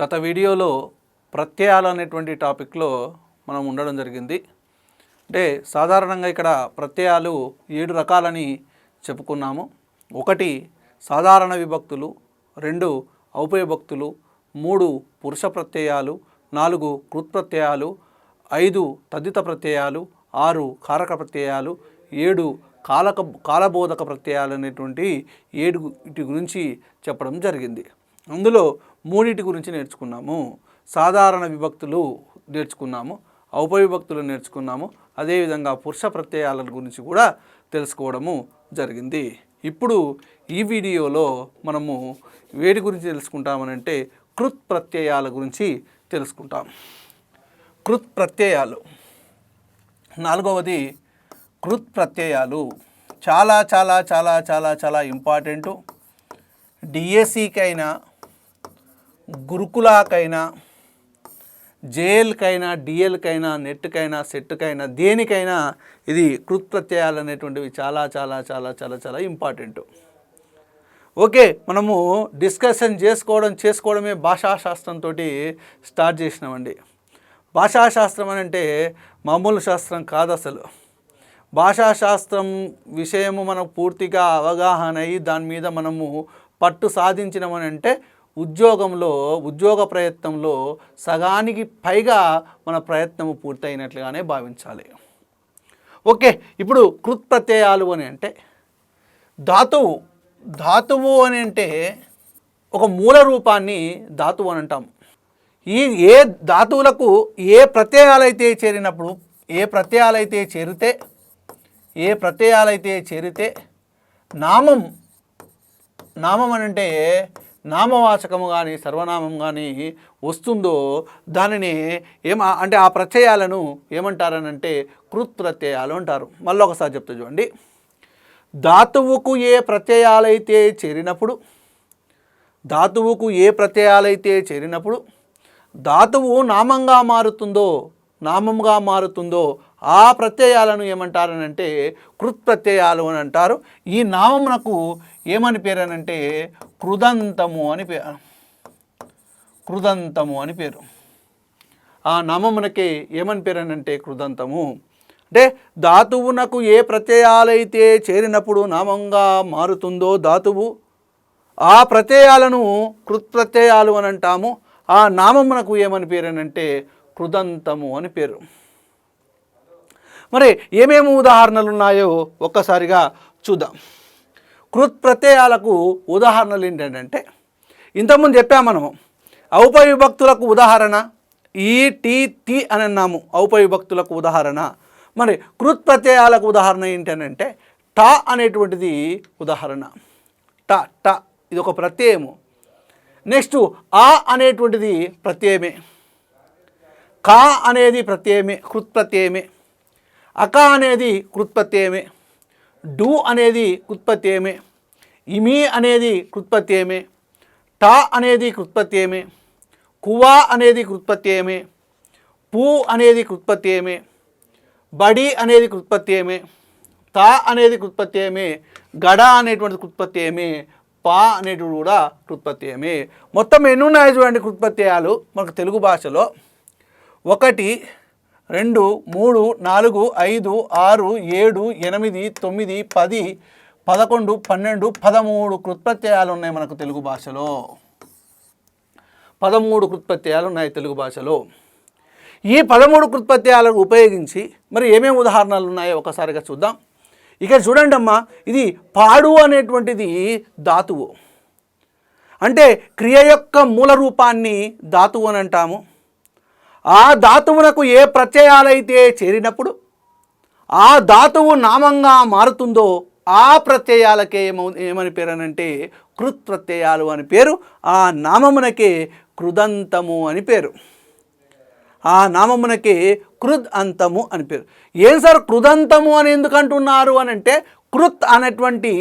గత వీడియోలో ప్రత్యయాలు అనేటువంటి టాపిక్లో మనం ఉండడం జరిగింది. అంటే సాధారణంగా ఇక్కడ ప్రత్యయాలు ఏడు రకాలని చెప్పుకున్నాము. ఒకటి సాధారణ విభక్తులు రెండు ఔపయభక్తులు మూడు పురుష ప్రత్యయాలు నాలుగు కృత్ప్రత్యయాలు ఐదు తదిత ప్రత్యయాలు ఆరు కారక ప్రత్యయాలు ఏడు కాలక కాలబోధక ప్రత్యయాలు అనేటువంటి ఏడు వీటి గురించి చెప్పడం జరిగింది. అందులో మూడింటి గురించి నేర్చుకున్నాము. సాధారణ విభక్తులు నేర్చుకున్నాము. ఔపవిభక్తులు నేర్చుకున్నాము. అదేవిధంగా పురుష ప్రత్యయాల గురించి కూడా తెలుసుకోవడము జరిగింది. ఇప్పుడు ఈ వీడియోలో మనము వేటి గురించి తెలుసుకుంటామనంటే కృత్ ప్రత్యయాల గురించి తెలుసుకుంటాం. కృత్ ప్రత్యయాలు. నాలుగవది కృత్ ప్రత్యయాలు. చాలా చాలా చాలా చాలా చాలా ఇంపార్టెంటు. డిఎస్సికైనా గురుకులాకైనా జేఎల్కైనా డిఎల్కైనా నెట్కైనా సెట్కైనా దేనికైనా ఇది కృత్ప్రత్యయాలు అనేటువంటివి చాలా చాలా చాలా చాలా చాలా ఇంపార్టెంట్. ఓకే మనము డిస్కషన్ చేసుకోవడం చేసుకోవడమే భాషాశాస్త్రంతో స్టార్ట్ చేసినామండి. భాషాశాస్త్రం అని అంటే మామూలు శాస్త్రం కాదు అసలు. భాషాశాస్త్రం విషయము మనకు పూర్తిగా అవగాహన అయ్యి దాని మీద మనము పట్టు సాధించినామని అంటే ఉద్యోగంలో ఉద్యోగ ప్రయత్నంలో సగానికి పైగా మన ప్రయత్నము పూర్తయినట్లుగానే భావించాలి. ఓకే ఇప్పుడు కృత్ ప్రత్యయాలు అని అంటే ధాతువు ధాతువు అని అంటే ఒక మూల రూపాన్ని ధాతువు అని అంటాం. ఈ ఏ ధాతువులకు ఏ ప్రత్యయాలైతే చేరినప్పుడు ఏ ప్రత్యయాలైతే చేరితే ఏ ప్రత్యయాలైతే చేరితే నామం నామం అని అంటే నామవాచకము కానీ సర్వనామం కానీ వస్తుందో దానిని ఏమ అంటే ఆ ప్రత్యయాలను ఏమంటారనంటే కృత్ప్రత్యయాలు అంటారు. మళ్ళీ ఒకసారి చెప్తా చూడండి. ధాతువుకు ఏ ప్రత్యయాలైతే చేరినప్పుడు ధాతువుకు ఏ ప్రత్యయాలైతే చేరినప్పుడు ధాతువు నామంగా మారుతుందో నామంగా మారుతుందో ఆ ప్రత్యయాలను ఏమంటారనంటే కృత్ప్రత్యయాలు అని అంటారు. ఈ నామమునకు ఏమని పేరు అనంటే కృదంతము అని పేరు కృదంతము అని పేరు. ఆ నామమునకే ఏమని పేరు అనంటే కృదంతము. అంటే ధాతువునకు ఏ ప్రత్యయాలైతే చేరినప్పుడు నామంగా మారుతుందో ధాతువు ఆ ప్రత్యయాలను కృత్ప్రత్యయాలు అని అంటాము. ఆ నామమునకు ఏమని పేరు అనంటే కృదంతము అని పేరు. మరి ఏమేమి ఉదాహరణలు ఉన్నాయో ఒక్కసారిగా చూద్దాం. కృత్ప్రత్యయాలకు ఉదాహరణలు ఏంటంటే ఇంతకుముందు చెప్పాము మనము ఔపవిభక్తులకు ఉదాహరణ ఈ టీ తి అని అన్నాము ఔపవిభక్తులకు ఉదాహరణ. మరి కృత్ప్రత్యయాలకు ఉదాహరణ ఏంటంటే టా అనేటువంటిది ఉదాహరణ. ట ట ఇది ఒక ప్రత్యయము. నెక్స్ట్ ఆ అనేటువంటిది ప్రత్యయమే. కా అనేది ప్రత్యయమే కృత్ప్రత్యయమే. అక అనేది కృత్ప్రత్యయమే. డు అనేది కృత్పత్యయమే ఇమి అనేది కృత్పత్యయమే టా అనేది కృత్పత్యయమే కువా అనేది కృత్పత్యయమే పూ అనేది కృత్పత్యయమే బడి అనేది కృత్పత్యయమే తా అనేది కృత్పత్యయమే గడ అనేటువంటి కృత్పత్యయమే పా అనేటువంటి కూడా కృత్పత్యయమే మొత్తం ఎన్ని ఉన్నాయి చూడండి కృత్పత్యయాలు మనకు తెలుగు భాషలో. ఒకటి రెండు మూడు నాలుగు ఐదు ఆరు ఏడు ఎనిమిది తొమ్మిది పది పదకొండు పన్నెండు పదమూడు కృత్ప్రత్యయాలు ఉన్నాయి మనకు తెలుగు భాషలో. పదమూడు కృత్ప్రత్యయాలు ఉన్నాయి తెలుగు భాషలో. ఈ పదమూడు కృత్పత్యాలను ఉపయోగించి మరి ఏమేమి ఉదాహరణలు ఉన్నాయో? ఒకసారిగా చూద్దాం. ఇక్కడ చూడండి అమ్మా ఇది పాడు అనేటువంటిది ధాతువు. అంటే క్రియ యొక్క మూల రూపాన్ని ధాతువు అని అంటాము. ఆ ధాతువునకు ఏ ప్రత్యయాలైతే చేరినప్పుడు ఆ ధాతువు నామంగా మారుతుందో ఆ ప్రత్యయాలకే ఏమవు ఏమని పేరు అనంటే కృత్ ప్రత్యయాలు అని పేరు ఆ నామమునకే కృదంతము అని పేరు. ఆ నామమునకే కృద్ అంతము అని పేరు. ఏం సార్ కృదంతము అని ఎందుకు అంటున్నారు అని అంటే కృత్ అనేటువంటి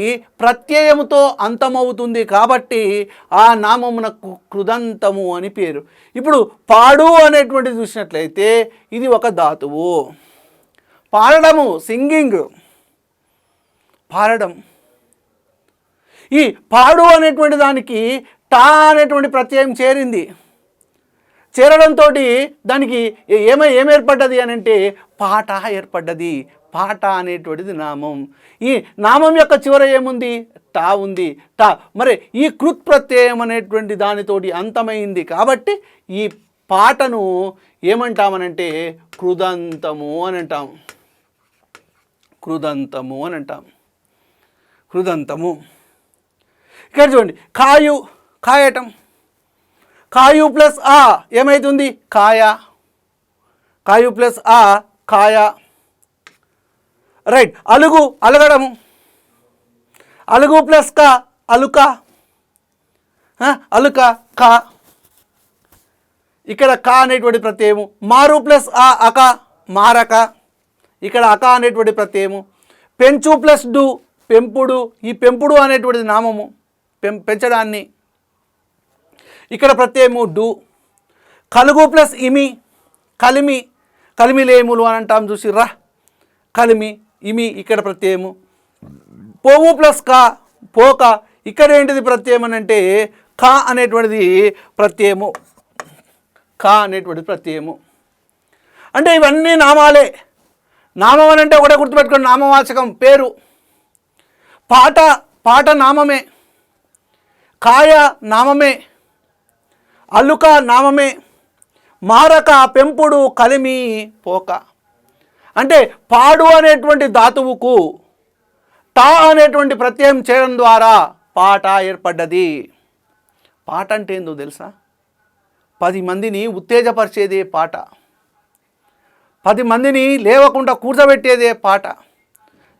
ప్రత్యయముతో అంతమవుతుంది కాబట్టి ఆ నామమునకు కృదంతము అని పేరు. ఇప్పుడు పాడు అనేటువంటిది చూసినట్లయితే ఇది ఒక ధాతువు. పాడడము సింగింగ్. పాడడం. ఈ పాడు అనేటువంటి దానికి టా అనేటువంటి ప్రత్యయం చేరింది. చేరడంతో దానికి ఏమై ఏం ఏర్పడ్డది అని అంటే పాట ఏర్పడ్డది. పాట అనేటువంటిది నామం. ఈ నామం యొక్క చివర ఏముంది? టా ఉంది. టా మరి ఈ కృత్ ప్రత్యయం అనేటువంటి దానితోటి అంతమైంది కాబట్టి ఈ పాటను ఏమంటామనంటే కృదంతము అని అంటాం కృదంతము అని అంటాం కృదంతము. ఇక్కడ చూడండి. కాయు కాయటం. కాయు ప్లస్ ఆ ఏమవుతుంది కాయ. కాయు ప్లస్ ఆ కాయ. రైట్ అలుగు అలగడము అలుగు ప్లస్ క అలుక. అలుక క. ఇక్కడ క అనేటువంటి ప్రత్యయము. మారు ప్లస్ ఆ అక. మారక. ఇక్కడ అక అనేటువంటి ప్రత్యయము. పెంచు ప్లస్ డు పెంపుడు. ఈ పెంపుడు అనేటువంటిది నామము. పెం పెంచడాన్ని. ఇక్కడ ప్రత్యయము డు. కలుగు ప్లస్ ఇమి. కలిమి. కలిమిలేములు అని అంటాం చూసిర్రా? కలిమి. ఇమి ఇక్కడ ప్రత్యయము. పోవు ప్లస్ కా పోక ఇక్కడ ఏంటిది ప్రత్యయం అని అంటే కా అనేటువంటిది ప్రత్యయము. కా అనేటువంటిది ప్రత్యయము. అంటే ఇవన్నీ నామాలే. నామం అని అంటే ఒకటే గుర్తుపెట్టుకోండి నామవాచకం పేరు. పాట పాట నామమే. కాయ నామమే. అల్లుక నామమే. మారక పెంపుడు కలిమి పోక. అంటే పాడు అనేటువంటి ధాతువుకు టా అనేటువంటి ప్రత్యయం చేయడం ద్వారా పాట ఏర్పడ్డది. పాట అంటే ఏందో తెలుసా? పది మందిని ఉత్తేజపరిచేదే పాట. పది మందిని లేవకుండా కూర్చోబెట్టేదే పాట.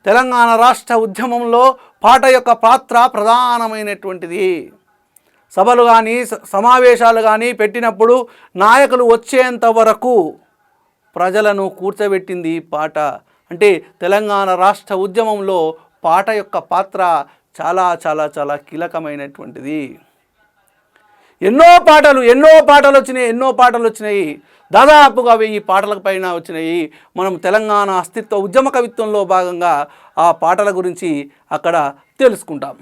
తెలంగాణ రాష్ట్ర ఉద్యమంలో పాట యొక్క పాత్ర ప్రధానమైనటువంటిది. సభలు కానీ స- సమావేశాలు కానీ పెట్టినప్పుడు నాయకులు వచ్చేంత వరకు ప్రజలను కూర్చోబెట్టింది పాట. అంటే తెలంగాణ రాష్ట్ర ఉద్యమంలో పాట యొక్క పాత్ర చాలా చాలా చాలా కీలకమైనటువంటిది. ఎన్నో పాటలు ఎన్నో పాటలు వచ్చినాయి ఎన్నో పాటలు వచ్చినాయి. దాదాపుగా వెయ్యి పాటల పైన వచ్చినాయి. మనం తెలంగాణ అస్తిత్వ ఉద్యమ కవిత్వంలో భాగంగా ఆ పాటల గురించి అక్కడ తెలుసుకుంటాం.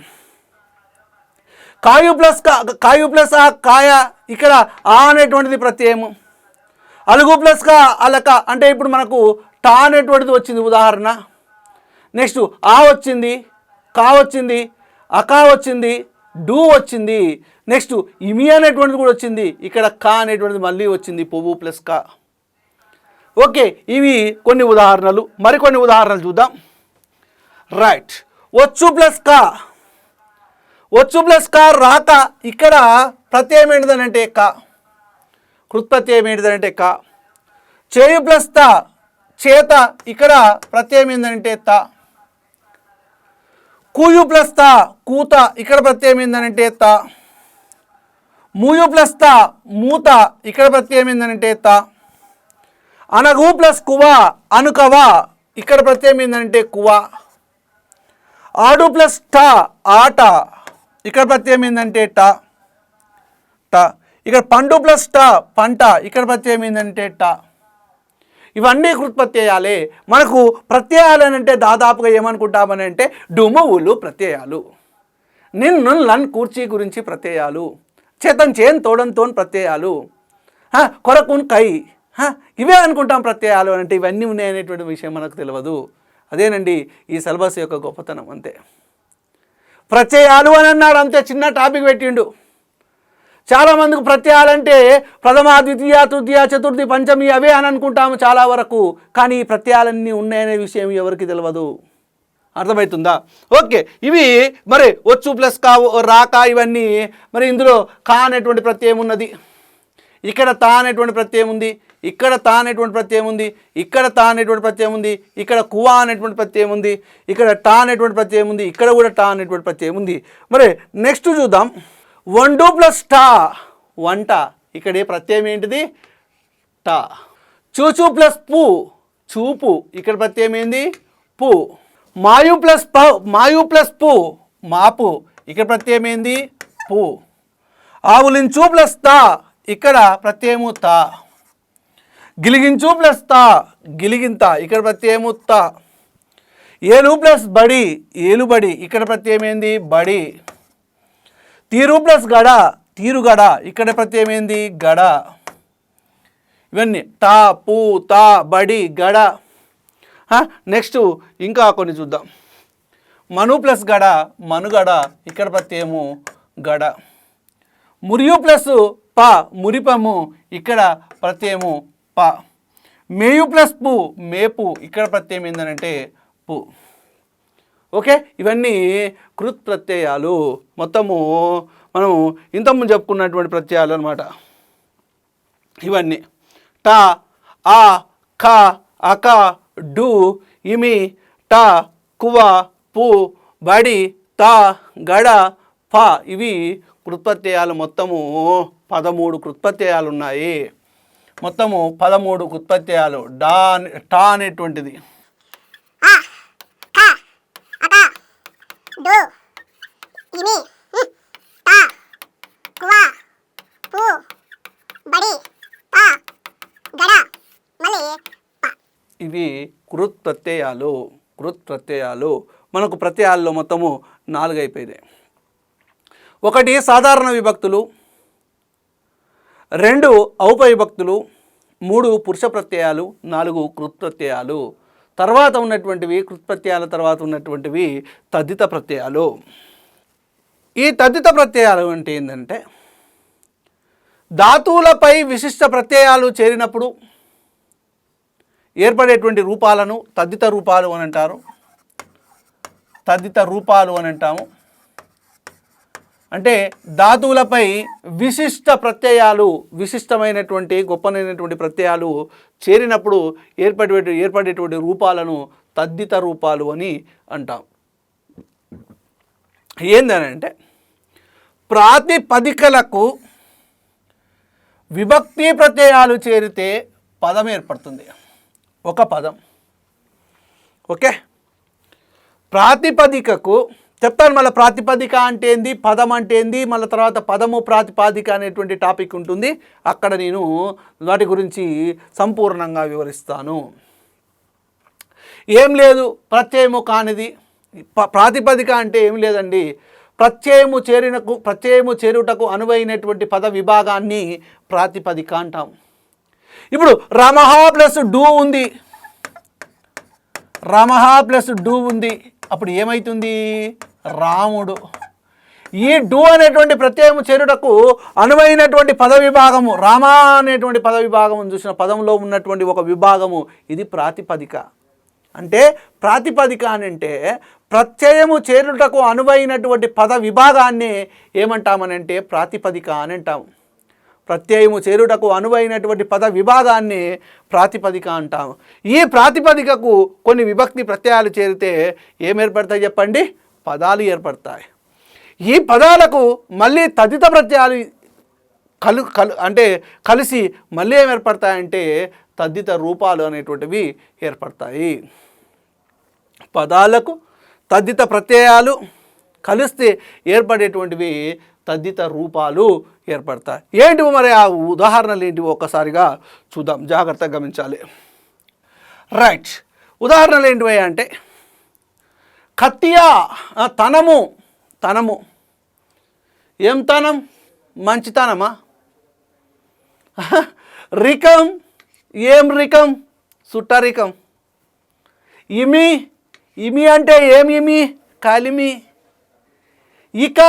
కాయు ప్లస్ కాయు ప్లస్ ఆ కాయ ఇక్కడ ఆ అనేటువంటిది ప్రత్యయము. అలుగు ప్లస్ కా అలక అంటే ఇప్పుడు మనకు టా అనేటువంటిది వచ్చింది ఉదాహరణ. నెక్స్ట్ ఆ వచ్చింది కా వచ్చింది అకా వచ్చింది డూ వచ్చింది. నెక్స్ట్ ఇమి అనేటువంటిది కూడా వచ్చింది ఇక్కడ కా అనేటువంటిది మళ్ళీ వచ్చింది పువ్వు ప్లస్ కా. ఓకే ఇవి కొన్ని ఉదాహరణలు. మరికొన్ని ఉదాహరణలు చూద్దాం. రైట్ వచ్చు ప్లస్ కా. వచ్చు ప్లస్ కా రాక ఇక్కడ ప్రత్యయం ఏంటిదనంటే కా. కృత్ప్రత్యయం ఏంటిదంటే క. చేయు ప్లస్ త చేత ఇక్కడ ప్రత్యయం ఏంటంటే త. కూయు ప్లస్ త కూత ఇక్కడ ప్రత్యయం ఏంటంటే త. మూయు ప్లస్ త మూత ఇక్కడ ప్రత్యయం ఏంటంటే త. అనగు ప్లస్ కువ అనుకవ ఇక్కడ ప్రత్యయం ఏంటంటే కువ. ఆడు ప్లస్ ట ఆట ఇక్కడ ప్రత్యయం ఏంటంటే ట. ట. ఇక్కడ పండు ప్లస్ ట పంట. ఇక్కడ ప్రత్యయం ఏంటంటే ట. ఇవన్నీ కృత్ప్రత్యయాలే మనకు ప్రత్యయాలు అని అంటే దాదాపుగా ఏమనుకుంటామని అంటే డుమువులు ప్రత్యయాలు. నిన్ను లన్ కూర్చి గురించి ప్రత్యయాలు. చేతన్ చేన్ తోడంతో ప్రత్యయాలు. కొరకున్ కై. ఇవే అనుకుంటాం ప్రత్యయాలు అంటే ఇవన్నీ ఉన్నాయనేటువంటి విషయం మనకు తెలియదు అదేనండి ఈ సిలబస్ యొక్క గొప్పతనం అంతే. ప్రత్యయాలు అని అన్నాడు అంతే చిన్న టాపిక్ పెట్టిండు. చాలామందికి ప్రత్యయాలంటే ప్రథమ ద్వితీయ తృతీయ చతుర్థి పంచమి అవే అని అనుకుంటాము చాలా వరకు. కానీ ఈ ప్రత్యయాలన్నీ ఉన్నాయనే విషయం ఎవరికి తెలియదు అర్థమవుతుందా? ఓకే ఇవి మరి వచ్చు ప్లస్ కా రాక ఇవన్నీ మరి ఇందులో కా అనేటువంటి ప్రత్యయం ఉన్నది. ఇక్కడ తా అనేటువంటి ప్రత్యయం ఉంది ఇక్కడ తా అనేటువంటి ప్రత్యయం ఉంది ఇక్కడ తా అనేటువంటి ప్రత్యయం ఉంది ఇక్కడ కువా అనేటువంటి ప్రత్యయం ఉంది ఇక్కడ టా అనేటువంటి ప్రత్యయం ఉంది ఇక్కడ కూడా టా అనేటువంటి ప్రత్యయం ఉంది. మరి నెక్స్ట్ చూద్దాం. వండు ప్లస్ టా. వంట ఇక్కడ ఏ ప్రత్యయం ఏంటిది? టా. చూచు ప్లస్ పు. చూపు. ఇక్కడ ప్రత్యయం ఏంది? పు. మాయు ప్లస్ ప మాయు ప్లస్ పు. మాపు. ఇక్కడ ప్రత్యయం ఏంది? పు. ఆవులించు ప్లస్ తా. ఇక్కడ ప్రత్యయము తా. గిలిగించు ప్లస్ తా. గిలిగింత ఇక్కడ ప్రత్యయము తా. ఏలు ప్లస్ బడి. ఏలుబడి ఇక్కడ ప్రత్యయం ఏంది? బడి. తీరు ప్లస్ గడ తీరుగడ ఇక్కడ ప్రత్యయం ఏంది గడ. ఇవన్నీ టా పూ తా బడి గడ. నెక్స్ట్ ఇంకా కొన్ని చూద్దాం. మను ప్లస్ గడ మనుగడ ఇక్కడ ప్రత్యయము గడ. మురియు ప్లస్ ప మురిపము. ఇక్కడ ప్రత్యయము ప. మేయు ప్లస్ పు మేపు. ఇక్కడ ప్రత్యయం ఏంటంటే పు. ఓకే? ఇవన్నీ కృత్ ప్రత్యయాలు. మొత్తము మనం ఇంతకుముందు చెప్పుకున్నటువంటి ప్రత్యయాలు అనమాట ఇవన్నీ. ట ఆ ఖ అక డు ఇమి ట కువ పు బడి త గడ ఫ ఇవి కృత్పత్యయాలు మొత్తము పదమూడు కృత్పత్యయాలు ఉన్నాయి. మొత్తము పదమూడు కృత్పత్యయాలు డా ట టా అనేటువంటిది ఆ ఖ అక డు. ఇని తా. కువా పు. బడి తా గడ మళ్ళీ ఇవి కృత్ ప్రత్యయాలు కృత్ ప్రత్యయాలు. మనకు ప్రత్యయాల్లో మొత్తము నాలుగు అయిపోయినాయి ఒకటి సాధారణ విభక్తులు రెండు ఔప విభక్తులు మూడు పురుష ప్రత్యయాలు నాలుగు కృత్ ప్రత్యయాలు. తర్వాత ఉన్నటువంటివి కృత్ప్రత్యయాల తర్వాత ఉన్నటువంటివి తద్దిత ప్రత్యయాలు. ఈ తద్దిత ప్రత్యయాలు అంటే ఏంటంటే ధాతువులపై విశిష్ట ప్రత్యయాలు చేరినప్పుడు ఏర్పడేటువంటి రూపాలను తద్దిత రూపాలు అని అంటారు. తద్దిత రూపాలు అని అంటాము. అంటే ధాతువులపై విశిష్ట ప్రత్యయాలు విశిష్టమైనటువంటి గొప్పనైనటువంటి ప్రత్యయాలు చేరినప్పుడు ఏర్పడే ఏర్పడేటువంటి రూపాలను తద్దిత రూపాలు అని అంటాం. ఏందనంటే ప్రాతిపదికలకు విభక్తి ప్రత్యయాలు చేరితే పదం ఏర్పడుతుంది. ఒక పదం. ఓకే? ప్రాతిపదికకు చెప్తాను మళ్ళీ ప్రాతిపదిక అంటే ఏంది పదం అంటే ఏంది మళ్ళీ తర్వాత పదము ప్రాతిపాదిక అనేటువంటి టాపిక్ ఉంటుంది. అక్కడ నేను వాటి గురించి సంపూర్ణంగా వివరిస్తాను. ఏం లేదు ప్రత్యయము కానిది. ప- ప్రాతిపదిక అంటే ఏం లేదండి. ప్రత్యయము చేరినకు ప్రత్యయము చేరుటకు అనువైనటువంటి పద విభాగాన్ని ప్రాతిపదిక అంటాం. ఇప్పుడు రమహ ప్లస్ డూ ఉంది. రమహ ప్లస్ డూ ఉంది. అప్పుడు ఏమవుతుంది రాముడు. ఈ డు అనేటువంటి ప్రత్యయము చేరుటకు అనువైనటువంటి పద విభాగము రామ అనేటువంటి పద విభాగము చూసిన పదంలో ఉన్నటువంటి ఒక విభాగము ఇది ప్రాతిపదిక. అంటే ప్రాతిపదిక అని అంటే ప్రత్యయము చేరుటకు అనువైనటువంటి పద విభాగాన్ని ఏమంటామనంటే ప్రాతిపదిక అని అంటాము ప్రత్యయము చేరుటకు అనువైనటువంటి పద విభాగాన్ని ప్రాతిపదిక అంటాము. ఈ ప్రాతిపదికకు కొన్ని విభక్తి ప్రత్యయాలు చేరితే ఏం చెప్పండి? పదాలు ఏర్పడతాయి. ఈ పదాలకు మళ్ళీ తదిత ప్రత్యయాలు కలు కలు అంటే కలిసి మళ్ళీ ఏం ఏర్పడతాయంటే తద్దిత రూపాలు అనేటువంటివి ఏర్పడతాయి. పదాలకు తద్దిత ప్రత్యయాలు కలిస్తే ఏర్పడేటువంటివి తద్దిత రూపాలు ఏర్పడతాయి. ఏంటివి మరి ఆ ఉదాహరణలు ఏంటివి ఒక్కసారిగా చూద్దాం. జాగ్రత్తగా గమనించాలి. రైట్. ఉదాహరణలు ఏంటివి అంటే కత్తియా? తనము. తనము. ఏం తనం? మంచితనమా? రికం? ఏం రికం? సుట్టరికం ఇమి? ఇమి అంటే ఏం ఇమి? కలిమి. ఇక?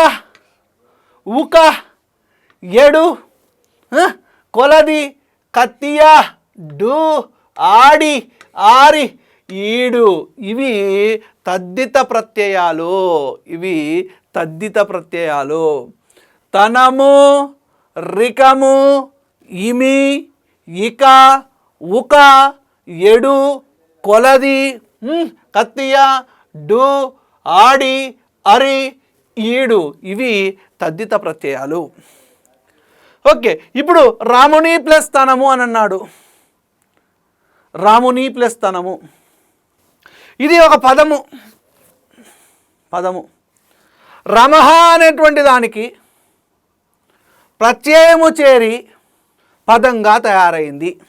ఉక? ఎడు? కొలది? కత్తియా? డు? ఆడి? ఆరి? ఈడు ఇవి తద్దిత ప్రత్యయాలు ఇవి తద్దిత ప్రత్యయాలు. తనము రికము ఇమి ఇక ఉక ఎడు కొలది కత్తియ డు ఆడి అరి ఈడు ఇవి తద్దిత ప్రత్యయాలు. ఓకే ఇప్పుడు రాముని ప్లస్ తనము అని అన్నాడు. రాముని ప్లస్ తనము. ఇది ఒక పదము. పదము. రమహ అనేటువంటి దానికి ప్రత్యయము చేరి పదంగా తయారైంది.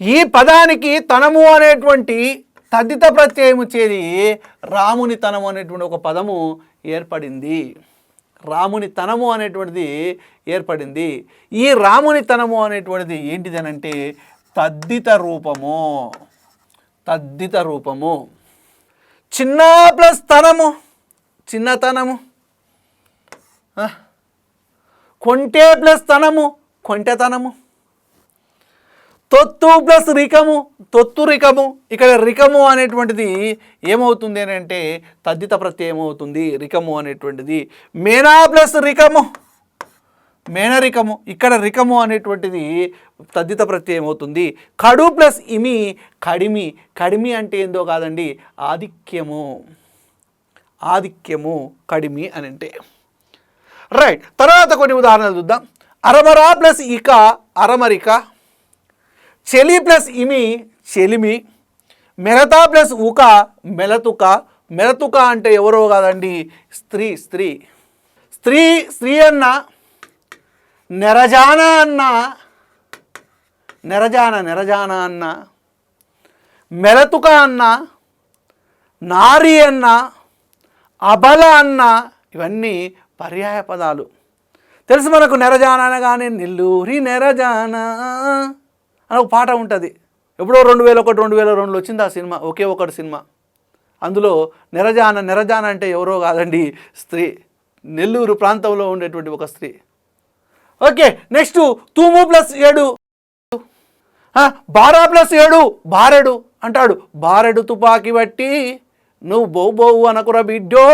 ఈ పదానికి తనము అనేటువంటి తదిత ప్రత్యయము చేరి రాముని తనము అనేటువంటి ఒక పదము ఏర్పడింది. రాముని తనము అనేటువంటిది ఏర్పడింది. ఈ రాముని తనము అనేటువంటిది ఏంటిదనంటే తద్దిత రూపము. తద్దిత రూపము. చిన్న ప్లస్ తనము. చిన్నతనము కొంటే ప్లస్ తనము కొంటెతనము తొత్తు ప్లస్ రికము తొత్తు రికము. ఇక్కడ రికము అనేటువంటిది ఏమవుతుంది అని అంటే తద్దిత ప్రత్యయం అవుతుంది రికము అనేటువంటిది. మేనా ప్లస్ రికము. మేనరికము ఇక్కడ రికము అనేటువంటిది తద్దిత ప్రత్యయం అవుతుంది కడు ప్లస్ ఇమి కడిమి. కడిమి అంటే ఏందో కాదండి ఆధిక్యము. ఆధిక్యము కడిమి అని అంటే. రైట్ తర్వాత కొన్ని ఉదాహరణలు చూద్దాం. అరమరా ప్లస్ ఇక అరమరిక. చెలి ప్లస్ ఇమి చెలిమి. మెరతా ప్లస్ ఉక మెలతుక. మెలతుక అంటే ఎవరో కాదండి స్త్రీ స్త్రీ. స్త్రీ స్త్రీ అన్న నెరజాన అన్న నెరజాన నెరజాన అన్న మెరతుక అన్న నారి అన్న అబల అన్న ఇవన్నీ పర్యాయ పదాలు. తెలుసు మనకు నెరజాన అనగానే నెల్లూరి నెరజాన అని ఒక పాట ఉంటుంది. ఎప్పుడో రెండు వేల ఒకటి రెండు వేల రెండులో వచ్చింది ఆ సినిమా ఒకే ఒకటి సినిమా. అందులో నెరజాన నెరజాన అంటే ఎవరో కాదండి స్త్రీ. నెల్లూరు ప్రాంతంలో ఉండేటువంటి ఒక స్త్రీ. ఓకే నెక్స్ట్ తూము ప్లస్ ఏడు. బారా ప్లస్ ఏడు బారెడు అంటాడు. బారెడు తుపాకి బట్టి నువ్వు బౌ బౌ అనకురా బిడ్డో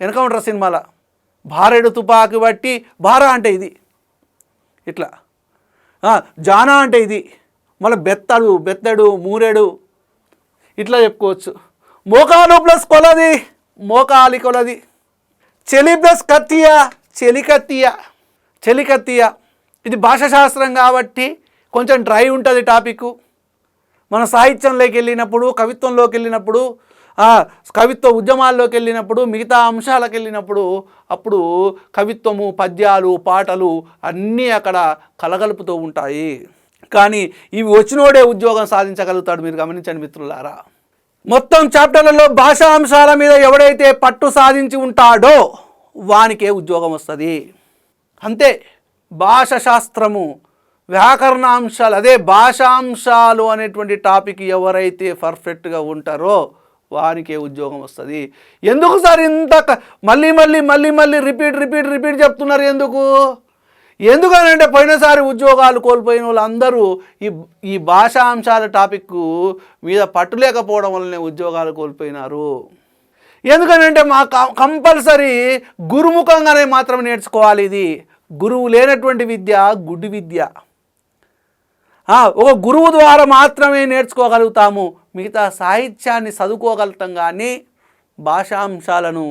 వెనక ఉంటారు సినిమాల. బారెడు తుపాకి బట్టి బారా అంటే ఇది. ఇట్లా. జానా అంటే ఇది. మళ్ళీ బెత్తడు బెత్తడు మూరెడు. ఇట్లా చెప్పుకోవచ్చు. మోకాలు ప్లస్ కొలది మోకాలి కొలది. చెలి ప్లస్ కత్తియ చెలి కత్తియ. చెలికత్తియ. ఇది ఇది భాషాశాస్త్రం కాబట్టి కొంచెం డ్రై ఉంటుంది టాపిక్. మన సాహిత్యంలోకి వెళ్ళినప్పుడు కవిత్వంలోకి వెళ్ళినప్పుడు కవిత్వ ఉద్యమాల్లోకి వెళ్ళినప్పుడు మిగతా అంశాలకు వెళ్ళినప్పుడు అప్పుడు కవిత్వము పద్యాలు పాటలు అన్నీ అక్కడ కలగలుపుతూ ఉంటాయి. కానీ ఇవి వచ్చినోడే ఉద్యోగం సాధించగలుగుతాడు మీరు గమనించండి మిత్రులారా. మొత్తం చాప్టర్లలో భాషా అంశాల మీద ఎవడైతే పట్టు సాధించి ఉంటాడో వానికే ఉద్యోగం వస్తుంది. అంతే భాష శాస్త్రము వ్యాకరణాంశాలు అదే భాషాంశాలు అనేటువంటి టాపిక్ ఎవరైతే పర్ఫెక్ట్గా ఉంటారో వారికే ఉద్యోగం వస్తుంది. ఎందుకు సార్ ఇంత మళ్ళీ మళ్ళీ మళ్ళీ మళ్ళీ రిపీట్ రిపీట్ రిపీట్ చెప్తున్నారు ఎందుకు? ఎందుకనంటే పోయినసారి ఉద్యోగాలు కోల్పోయిన వాళ్ళందరూ ఈ ఈ భాషాంశాల టాపిక్ మీద పట్టులేకపోవడం వల్లనే ఉద్యోగాలు కోల్పోయినారు. ఎందుకనంటే మా కంపల్సరీ గురుముఖంగానే మాత్రం నేర్చుకోవాలి ఇది. గురువు లేనటువంటి విద్య గుడ్డి విద్య. ఒక గురువు ద్వారా మాత్రమే నేర్చుకోగలుగుతాము. మిగతా సాహిత్యాన్ని చదువుకోగలుగుతాం కానీ భాషాంశాలను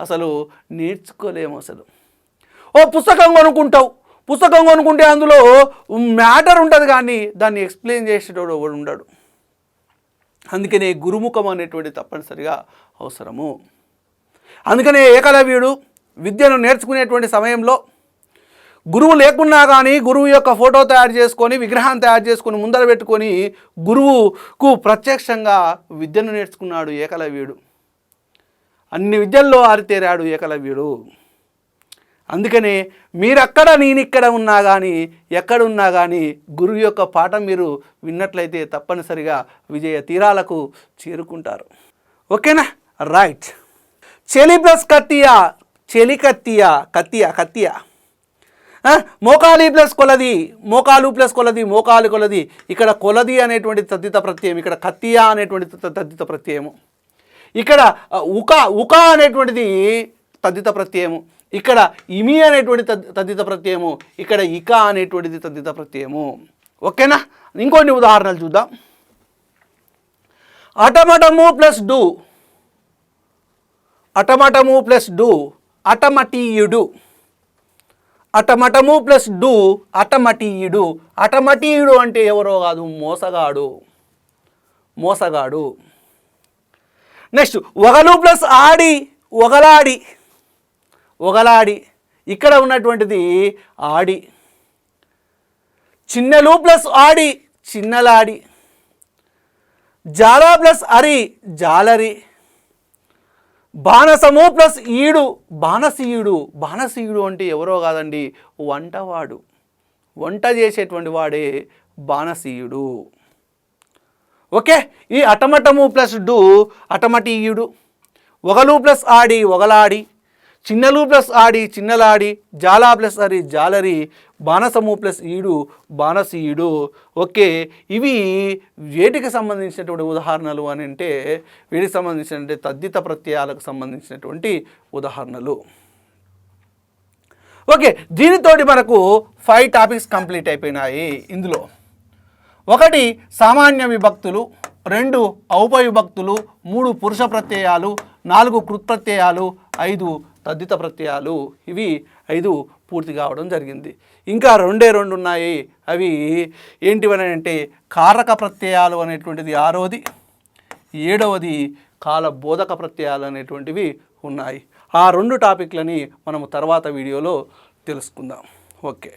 అసలు నేర్చుకోలేము అసలు. ఓ పుస్తకం కొనుక్కుంటావు. పుస్తకం కొనుక్కుంటే అందులో మ్యాటర్ ఉంటుంది కానీ దాన్ని ఎక్స్ప్లెయిన్ చేసేటోడు ఎవడు ఉండడు. అందుకనే గురుముఖం అనేటువంటి తప్పనిసరిగా అవసరము. అందుకనే ఏకలవ్యుడు విద్యను నేర్చుకునేటువంటి సమయంలో గురువు లేకున్నా కానీ గురువు యొక్క ఫోటో తయారు చేసుకొని విగ్రహాన్ని తయారు చేసుకొని ముందర పెట్టుకొని గురువుకు ప్రత్యక్షంగా విద్యను నేర్చుకున్నాడు ఏకలవ్యుడు. అన్ని విద్యల్లో ఆరితేరాడు ఏకలవ్యుడు. అందుకనే మీరక్కడ నేనిక్కడ ఉన్నా కానీ ఎక్కడున్నా కానీ గురువు యొక్క పాఠం మీరు విన్నట్లయితే తప్పనిసరిగా విజయ తీరాలకు చేరుకుంటారు. ఓకేనా? రైట్. చెలి ప్లస్ కత్తియా చెలి కత్తియా కత్తియా కత్తియా. మోకాలి ప్లస్ కొలది మోకాలు ప్లస్ కొలది మోకాలు కొలది. ఇక్కడ కొలది అనేటువంటి తద్దిత ప్రత్యయం ఇక్కడ కత్తియా అనేటువంటి త- తద్దిత ప్రత్యయము. ఇక్కడ ఉక ఉక అనేటువంటిది తద్దిత ప్రత్యయము. ఇక్కడ ఇమి అనేటువంటి తద్- తద్దిత ప్రత్యయము. ఇక్కడ ఇక అనేటువంటిది తద్దిత ప్రత్యయము. ఓకేనా? ఇంకొన్ని ఉదాహరణలు చూద్దాం. అటమటము ప్లస్ డు. అటమటము ప్లస్ డు. అటమటీయుడు. అటమటము ప్లస్ డు అటమటీయుడు. అటమటీయుడు అంటే ఎవరో కాదు మోసగాడు. మోసగాడు. నెక్స్ట్ ఒగలు ప్లస్ ఆడి ఒగలాడి ఒగలాడి ఇక్కడ ఉన్నటువంటిది ఆడి. చిన్నలు ప్లస్ ఆడి చిన్నలాడి. జాలా ప్లస్ అరి జాలరి. బాణసము ప్లస్ ఈడు. బాణసీయుడు బాణసీయుడు అంటే ఎవరో కాదండి వంటవాడు. వంట చేసేటువంటి వాడే బాణసీయుడు ఓకే ఈ అటమటము ప్లస్ డు అటమటీయుడు. ఒకలు ప్లస్ ఆడి ఒకలాడి. చిన్నలు ప్లస్ ఆడి చిన్నలాడి జాలా ప్లస్ అరి జాలరి బాణసము ప్లస్ ఈడు బాణసీయుడు. ఓకే ఇవి వేటికి సంబంధించినటువంటి ఉదాహరణలు అని అంటే వీటికి సంబంధించినటువంటి తద్దిత ప్రత్యయాలకు సంబంధించినటువంటి ఉదాహరణలు. ఓకే దీనితోటి మనకు ఫైవ్ టాపిక్స్ కంప్లీట్ అయిపోయినాయి ఇందులో. ఒకటి సామాన్య విభక్తులు రెండు ఔపవిభక్తులు మూడు పురుష ప్రత్యయాలు నాలుగు కృత్ప్రత్యయాలు ఐదు తద్దిత ప్రత్యయాలు ఇవి ఐదు పూర్తి కావడం జరిగింది. ఇంకా రెండే రెండు ఉన్నాయి అవి ఏంటివని అంటే కారక ప్రత్యయాలు అనేటువంటిది ఆరోది ఏడవది కాల బోధక ప్రత్యయాలు అనేటువంటివి ఉన్నాయి. ఆ రెండు టాపిక్లని మనము తర్వాత వీడియోలో తెలుసుకుందాం. ఓకే.